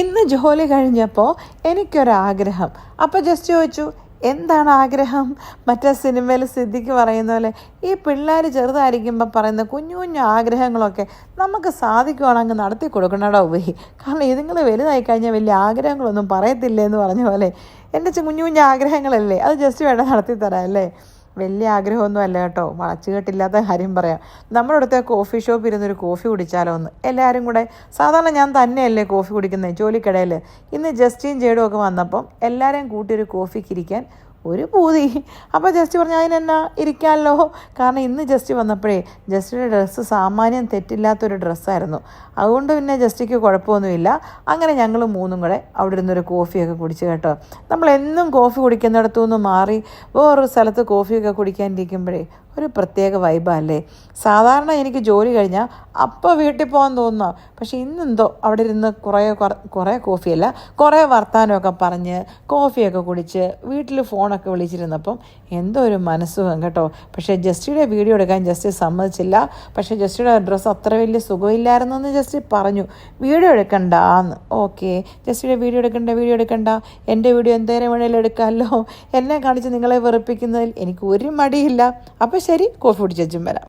ഇന്ന് ജോലി കഴിഞ്ഞപ്പോൾ എനിക്കൊരാഗ്രഹം. അപ്പോൾ ജസ്റ്റ് ചോദിച്ചു എന്താണ് ആഗ്രഹം മറ്റേ സിനിമയിൽ സിദ്ധിക്ക് പറയുന്ന പോലെ ഈ പിള്ളേർ ചെറുതായിരിക്കുമ്പോൾ പറയുന്ന കുഞ്ഞു കുഞ്ഞു ആഗ്രഹങ്ങളൊക്കെ നമുക്ക് സാധിക്കുവാണെങ്കിൽ നടത്തി കൊടുക്കണടോ പോയി കാരണം ഇതുങ്ങൾ വലുതായി കഴിഞ്ഞാൽ വലിയ ആഗ്രഹങ്ങളൊന്നും പറയത്തില്ലേ എന്ന് പറഞ്ഞ പോലെ എന്റെ കുഞ്ഞു കുഞ്ഞു ആഗ്രഹങ്ങളല്ലേ? അത് ജസ്റ്റ് വേണ്ട നടത്തി തരാം അല്ലേ? വലിയ ആഗ്രഹമൊന്നും അല്ല കേട്ടോ വളച്ചുകെട്ടില്ലാത്ത കാര്യം പറയാം. നമ്മുടെ അടുത്ത് കോഫി ഷോപ്പ് ഇരുന്നൊരു കോഫി കുടിച്ചാലോ ഒന്ന് എല്ലാവരും കൂടെ സാധാരണ ഞാൻ തന്നെയല്ലേ കോഫി കുടിക്കുന്നത് ജോലിക്കിടയിൽ ഇന്ന് ജസ്റ്റിൻ ജേഡും ഒക്കെ വന്നപ്പം എല്ലാവരെയും കൂട്ടി ഒരു കോഫിക്ക് ഇരിക്കാൻ ഒരു പൂതി. അപ്പോൾ ജസ്റ്റ് പറഞ്ഞു അതിനെന്നാ ഇരിക്കാമല്ലോ കാരണം ഇന്ന് ജസ്റ്റ് വന്നപ്പോഴേ ജസ്റ്റിന്റെ ഡ്രസ്സ് സാമാന്യം തെറ്റില്ലാത്തൊരു ഡ്രസ്സായിരുന്നു. അതുകൊണ്ട് പിന്നെ ജസ്റ്റിക്ക് കുഴപ്പമൊന്നുമില്ല. അങ്ങനെ ഞങ്ങൾ മൂന്നും കൂടെ അവിടെ ഇരുന്നൊരു കോഫിയൊക്കെ കുടിച്ച് കേട്ടോ. നമ്മൾ എന്നും കോഫി കുടിക്കുന്നിടത്തു നിന്ന് മാറി വേറൊരു സ്ഥലത്ത് കോഫിയൊക്കെ കുടിക്കാനിരിക്കുമ്പോഴേ ഒരു പ്രത്യേക വൈബല്ലേ സാധാരണ എനിക്ക് ജോലി കഴിഞ്ഞാൽ അപ്പോൾ വീട്ടിൽ പോകാൻ തോന്നുന്നു പക്ഷേ ഇന്നെന്തോ അവിടെ ഇരുന്ന് കുറേ കുറ- കോഫിയല്ല കുറേ വർത്തമാനമൊക്കെ പറഞ്ഞ് കോഫിയൊക്കെ കുടിച്ച് വീട്ടിൽ ഫോണൊക്കെ വിളിച്ചിരുന്നപ്പം എന്തോ ഒരു മനസ്സുഖം കേട്ടോ. പക്ഷേ ജസ്റ്റിയുടെ വീഡിയോ എടുക്കാൻ ജസ്റ്റ് സമ്മതിച്ചില്ല. പക്ഷേ ജസ്റ്റിയുടെ ഡ്രസ്സ് അത്ര വലിയ സുഖമില്ലായിരുന്നു എന്ന് ജസ്റ്റ് പറഞ്ഞു. വീഡിയോ എടുക്കണ്ട എന്ന് ഓക്കെ. ജസ്റ്റിയുടെ വീഡിയോ എടുക്കണ്ട വീഡിയോ എടുക്കണ്ട. എന്റെ വീഡിയോ എന്തേരം വേണേലും എടുക്കാമല്ലോ എന്നെ കാണിച്ച് നിങ്ങളെ വെറുപ്പിക്കുന്നതിൽ എനിക്ക് ഒരു മടിയില്ല. അപ്പോൾ ശരി കോഫി കുടിച്ചും വരാം.